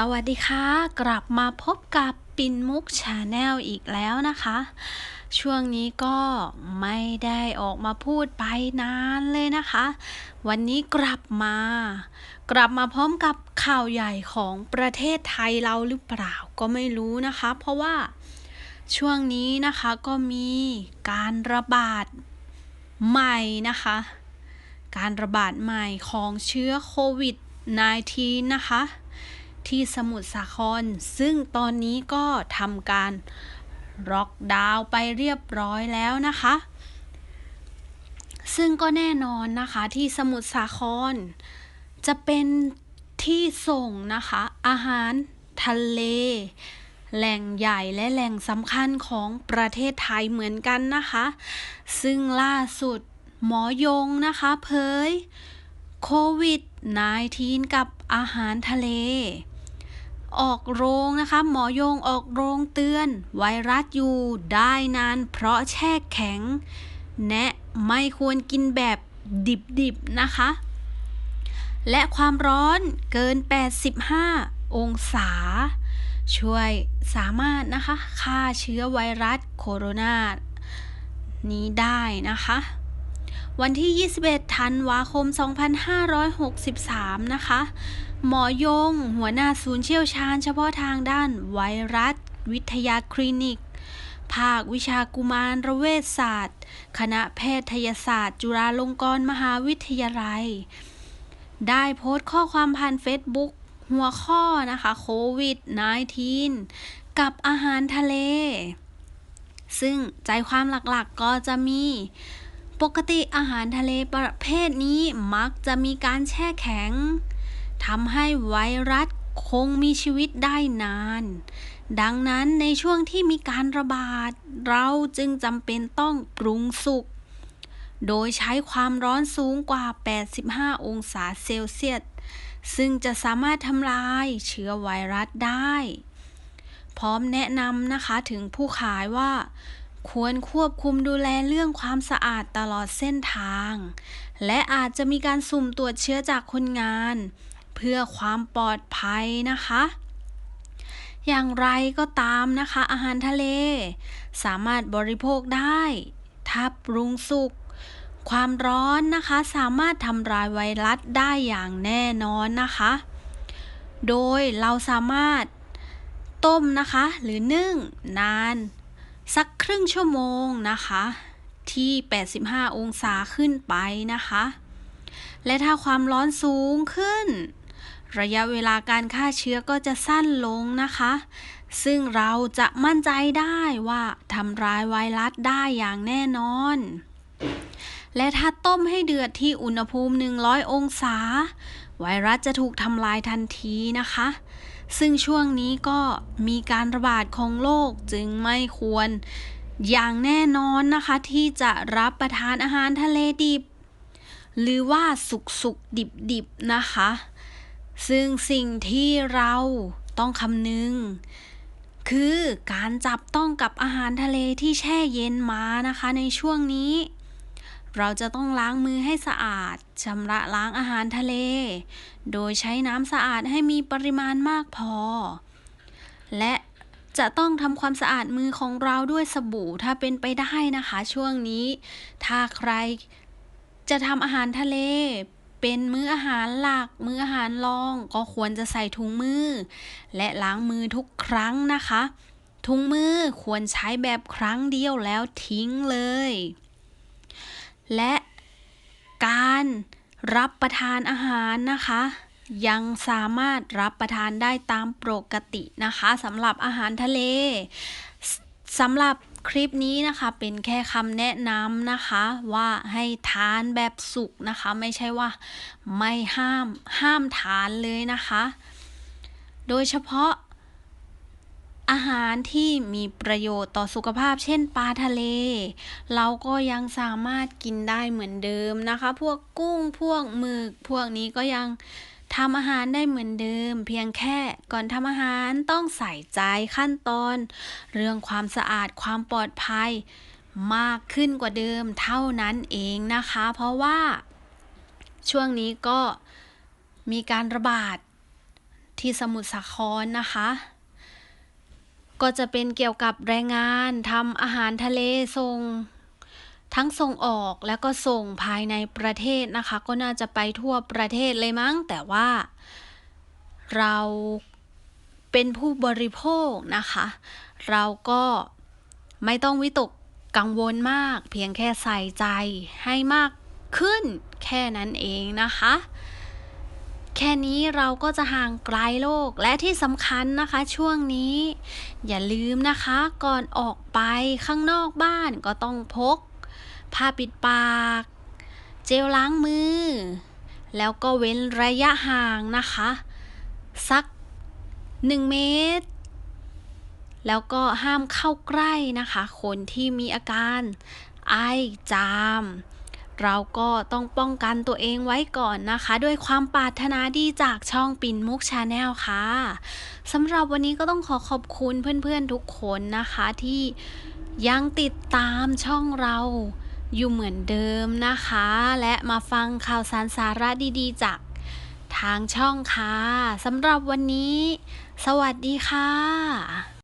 สวัสดีค่ะ กลับมาพบกับปินมุกชาแนลอีกแล้วนะคะ ช่วงนี้ก็ไม่ได้ออกมาพูดไปนานเลยนะคะ วันนี้กลับมา กลับมาพร้อมกับข่าวใหญ่ของประเทศไทยเราหรือเปล่าก็ไม่รู้นะคะ เพราะว่าช่วงนี้นะคะก็มีการระบาดใหม่นะคะ การระบาดใหม่ของเชื้อโควิด -19 นะคะ ที่สมุทรสาคร ซึ่งตอนนี้ก็ทำการล็อกดาวน์ไปเรียบร้อยแล้วนะคะ ซึ่งก็แน่นอนนะคะที่สมุทรสาคร จะเป็นที่ส่งนะคะ อาหารทะเล แหล่งใหญ่และแหล่งสำคัญของประเทศไทยเหมือนกันนะคะ ซึ่งล่าสุดหมอยงนะคะเผยโควิด -19 กับอาหารทะเล ออกโรงนะคะ หมอยงออกโรงเตือน ไวรัสอยู่ได้นานเพราะแช่แข็ง แนะไม่ควรกินแบบดิบๆนะคะ และความร้อนเกิน 85 องศา ช่วยสามารถนะคะฆ่าเชื้อไวรัสโคโรนานี้ได้นะคะ วันที่ 21 ธันวาคม 2563 นะคะ หมอยง หัวหน้าศูนย์เชี่ยวชาญเฉพาะทางด้านไวรัส วิทยาคลินิก ภาควิชากุมารเวชศาสตร์ คณะแพทยศาสตร์ จุฬาลงกรณ์มหาวิทยาลัย ได้โพสต์ข้อความผ่านเฟซบุ๊กหัวข้อนะคะโควิด -19 กับอาหารทะเล ซึ่งใจความหลักๆก็จะมี ปกติอาหารทะเลประเภทนี้มักจะมีการแช่แข็งทำให้ไวรัสคงมีชีวิตได้นาน ดังนั้นในช่วงที่มีการระบาด เราจึงจำเป็นต้องปรุงสุก โดยใช้ความร้อนสูงกว่า 85 องศาเซลเซียส ซึ่งจะสามารถทำลายเชื้อไวรัสได้ พร้อมแนะนำนะคะถึงผู้ขายว่า ควรควบคุมดูแลเรื่องความสะอาดตลอดเส้นทาง และอาจจะมีการสุ่มตรวจเชื้อจากคนงาน เพื่อความปลอดภัยนะคะ อย่างไรก็ตามนะคะ อาหารทะเล สามารถบริโภคได้ ถ้าปรุงสุกความร้อนนะคะสามารถทำลายไวรัสได้อย่างแน่นอนนะคะ โดยเราสามารถต้มนะคะหรือนึ่งนาน สักครึ่งชั่วโมงนะคะ ที่ 85 องศาขึ้นไปนะคะ และถ้าความร้อนสูงขึ้น ระยะเวลาการฆ่าเชื้อก็จะสั้นลงนะคะ ซึ่งเราจะมั่นใจได้ว่าทำลายไวรัสได้อย่างแน่นอน และถ้าต้มให้เดือดที่อุณหภูมิ 100 องศา ไวรัสจะถูกทำลายทันทีนะคะ ซึ่งช่วงนี้ก็มีการระบาดของโรคจึงไม่ควร อย่างแน่นอนนะคะที่จะรับประทานอาหารทะเลดิบ หรือว่าสุกสุกดิบดิบนะคะ ซึ่งสิ่งที่เราต้องคำนึง คือการจับต้องกับอาหารทะเลที่แช่เย็นมานะคะในช่วงนี้ เราจะต้องล้างมือให้สะอาดชำระล้างอาหารทะเล โดยใช้น้ำสะอาดให้มีปริมาณมากพอ และจะต้องทำความสะอาดมือของเราด้วยสบู่ถ้าเป็นไปได้นะคะ ช่วงนี้ ถ้าใครจะทำอาหารทะเล เป็นมื้ออาหารหลัก มื้ออาหารรอง ก็ควรจะใส่ถุงมือ และล้างมือทุกครั้งนะคะ ถุงมือควรใช้แบบครั้งเดียวแล้วทิ้งเลย และการรับประทานอาหารนะคะ ยังสามารถรับประทานได้ตามปกตินะคะสำหรับอาหารทะเลสำหรับคลิปนี้นะคะเป็นแค่คำแนะนำนะคะว่าให้ทานแบบสุกนะคะ ไม่ใช่ว่าไม่ห้ามห้ามทานเลยนะคะ โดยเฉพาะ อาหารที่มีประโยชน์ต่อสุขภาพ เช่นปลาทะเล เราก็ยังสามารถกินได้เหมือนเดิมนะคะ พวกกุ้งพวกหมึก พวกนี้ก็ยังทำอาหารได้เหมือนเดิม เพียงแค่ก่อนทำอาหารต้องใส่ใจขั้นตอน เรื่องความสะอาดความปลอดภัย มากขึ้นกว่าเดิมเท่านั้นเองนะคะ เพราะว่าช่วงนี้ก็มีการระบาดที่สมุทรสาครนะคะ ก็จะเป็นเกี่ยวกับแรงงานทำอาหารทะเลส่ง ทั้งส่งออกแล้วก็ส่งภายในประเทศนะคะ ก็น่าจะไปทั่วประเทศเลยมั้ง แต่ว่าเราเป็นผู้บริโภคนะคะ เราก็ไม่ต้องวิตกกังวลมาก เพียงแค่ใส่ใจให้มากขึ้นแค่นั้นเองนะคะ แค่นี้เราก็จะห่างไกลโลกและที่สำคัญนะคะช่วงนี้ อย่าลืมนะคะก่อนออกไปข้างนอกบ้านก็ต้องพกผ้าปิดปาก เจลล้างมือ แล้วก็เว้นระยะห่างนะคะ สัก 1 เมตร แล้วก็ห้ามเข้าใกล้นะคะ คนที่มีอาการไอจาม เราก็ต้องป้องกันตัวเองไว้ก่อนนะคะ ด้วยความปรารถนาดีจากช่องปิ่นมุกชาแนลค่ะสำหรับวันนี้ก็ต้องขอขอบคุณเพื่อนๆทุกคนนะคะที่ยังติดตามช่องเราอยู่เหมือนเดิมนะคะ และมาฟังข่าวสารสาระดีๆ จากทางช่องค่ะสำหรับวันนี้ สวัสดีค่ะ